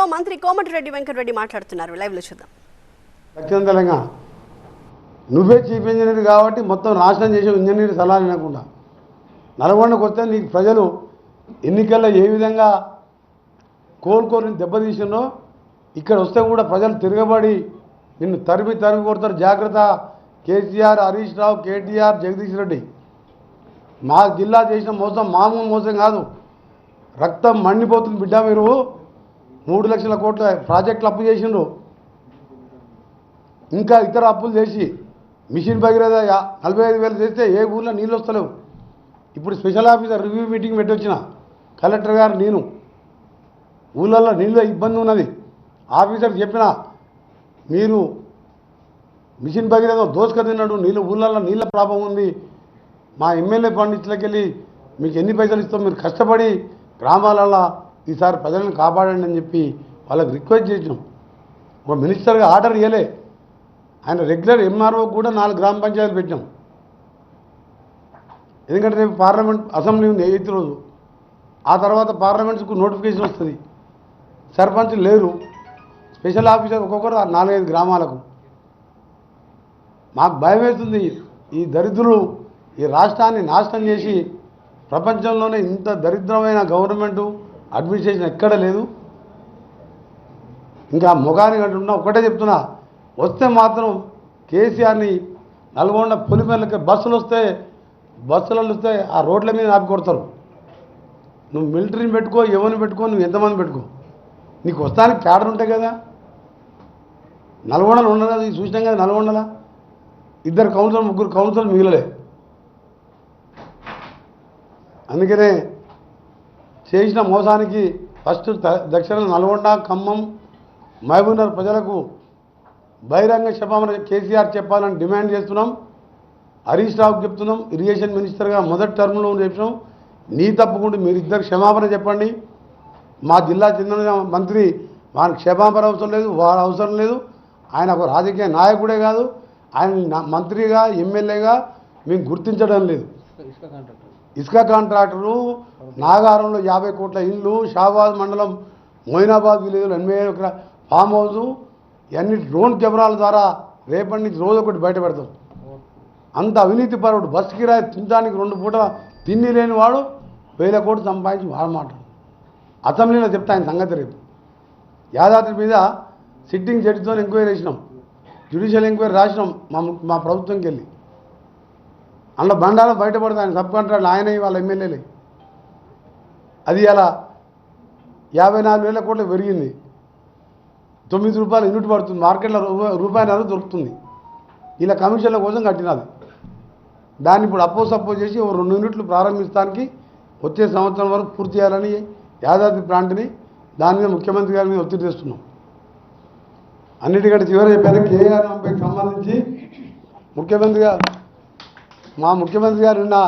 లో మంత్రి కోమటిరెడ్డి వెంకటరెడ్డి మాట్లాడుతున్నారు. లైవ్లో చూద్దాం. దక్షిణ తెలంగాణ నువ్వే చీఫ్ ఇంజనీర్ కాబట్టి మొత్తం నాశనం చేసే ఇంజనీర్ సలహా వినకుండా. నల్గొండకు వస్తే నీకు ప్రజలు ఎన్నికల్లో ఏ విధంగా కోలుకోరిని దెబ్బతీసినో ఇక్కడ వస్తే కూడా ప్రజలు తిరగబడి నిన్ను తరిమి తరిమి కొడతారు. జాగ్రత్త. కేసీఆర్ హరీష్ రావు కేటీఆర్ జగదీష్ రెడ్డి. మా జిల్లా చేసిన మోసం మామూలు మోసం కాదు. రక్తం మండిపోతుంది బిడ్డ మీరు. మూడు లక్షల కోట్ల ప్రాజెక్టులు అప్పు చేసిండ్రు. ఇంకా ఇతర అప్పులు చేసి మిషన్ భగీరథ నలభై ఐదు వేలు చేస్తే ఏ ఊర్లో నీళ్ళు వస్తలేవు. ఇప్పుడు స్పెషల్ ఆఫీసర్ రివ్యూ మీటింగ్ పెట్టొచ్చిన కలెక్టర్ గారు నేను. ఊళ్ళల్లో నీళ్ళు ఇబ్బంది ఉన్నది. ఆఫీసర్ చెప్పిన మీరు మిషన్ భగీరథ దోసుక తిన్నాడు నీళ్ళు ఊళ్ళల్లో నీళ్ళ ప్రాబ్లం ఉంది. మా ఎమ్మెల్యే ఫండ్ మీకు ఎన్ని పైసలు ఇస్తాం? మీరు కష్టపడి గ్రామాలలో ఈసారి ప్రజలను కాపాడండి అని చెప్పి వాళ్ళకి రిక్వెస్ట్ చేసినాం. ఒక మినిస్టర్గా ఆర్డర్ ఇవ్వలే ఆయన రెగ్యులర్ ఎంఆర్ఓ కూడా నాలుగు గ్రామ పంచాయతీలు పెట్టాం ఎందుకంటే రేపు పార్లమెంట్ అసెంబ్లీ ఉంది ఎయిత్ రోజు. ఆ తర్వాత పార్లమెంట్స్కు నోటిఫికేషన్ వస్తుంది. సర్పంచ్ లేరు. స్పెషల్ ఆఫీసర్ ఒక్కొక్కరు నాలుగైదు గ్రామాలకు. మాకు భయం ఈ దరిద్రులు ఈ రాష్ట్రాన్ని నాశనం చేసి ప్రపంచంలోనే ఇంత దరిద్రమైన గవర్నమెంటు అడ్మినిస్ట్రేషన్ ఎక్కడ లేదు. ఇంకా ముఖానికి అంటున్నా ఒకటే చెప్తున్నా వస్తే మాత్రం కేసీఆర్ని నల్గొండ పులిమెల్లకి బస్సులు వస్తే బస్సులలో వస్తే ఆ రోడ్ల మీద ఆపి కొడతారు. నువ్వు మిలిటరీని పెట్టుకో ఎవరిని పెట్టుకో నువ్వు ఎంతమంది పెట్టుకో. నీకు వస్తానికి క్యాడర్ ఉంటాయి కదా. నల్గొండలు ఉండదు కదా చూసినాం కదా నల్గొండలా. ఇద్దరు కౌన్సిల్ ముగ్గురు కౌన్సిల్ మిగిలలే. అందుకనే చేసిన మోసానికి ఫస్ట్ దక్షిణ నల్గొండ ఖమ్మం మహబూబ్నగర్ ప్రజలకు బహిరంగ క్షమాపణ కేసీఆర్ చెప్పాలని డిమాండ్ చేస్తున్నాం. హరీష్ రావుకి చెప్తున్నాం. ఇరిగేషన్ మినిస్టర్గా మొదటి టర్మ్లో చెప్పినాం. నీ తప్పకుండా మీరిద్దరు క్షమాపణ చెప్పండి. మా జిల్లా చెందిన మంత్రి వారికి క్షమాపణ అవసరం లేదు వారు అవసరం లేదు. ఆయన ఒక రాజకీయ నాయకుడే కాదు. ఆయన మంత్రిగా ఎమ్మెల్యేగా మేము గుర్తించడం లేదు. ఇసుక కాంట్రాక్టరు నాగారంలో యాభై కోట్ల ఇల్లు షాబాద్ మండలం మొయినాబాద్ విలేజ్లో ఎనభై ఏడు ఫామ్ హౌస్ ఇవన్నీ డ్రోన్ కెమెరాల ద్వారా రేపటి నుంచి రోజు ఒకటి బయట పెడతాం. అంత అవినీతి పరుడు బస్ కిరాయి తినడానికి రెండు పూట తిండి లేని వాడు వేల కోట్లు సంపాదించి వాడమాట. అసెంబ్లీలో చెప్తా ఆయన సంగతి రేపు. యాదాద్రి మీద సిట్టింగ్ జడ్జితో ఎంక్వైరీ చేసినాం. జ్యుడిషియల్ ఎంక్వైరీ రాసినాం మా మా ప్రభుత్వంకి వెళ్ళి అందులో బండాలు బయటపడతాయి ఆయన సబ్ కాంట్రాక్ట్ ఆయన వాళ్ళ ఎమ్మెల్యేలే. అది అలా యాభై నాలుగు వేల కోట్లు పెరిగింది. తొమ్మిది రూపాయలు యూనిట్ పడుతుంది. మార్కెట్లో రూపాయి రూపాయన్నర దొరుకుతుంది. ఇలా కమిషన్ల కోసం కట్టినది దాన్ని ఇప్పుడు అప్పో సప్పో చేసి ఓ రెండు యూనిట్లు ప్రారంభించడానికి వచ్చే సంవత్సరం వరకు పూర్తి చేయాలని యాదాద్రి ప్రాంట్ని దాని మీద ముఖ్యమంత్రి గారి మీద ఒత్తిడి తెస్తున్నాం అన్నిటికంటే చివరి చెప్పాను కేఆర్ సంబంధించి ముఖ్యమంత్రి గారు మా ముఖ్యమంత్రి గారు నిన్న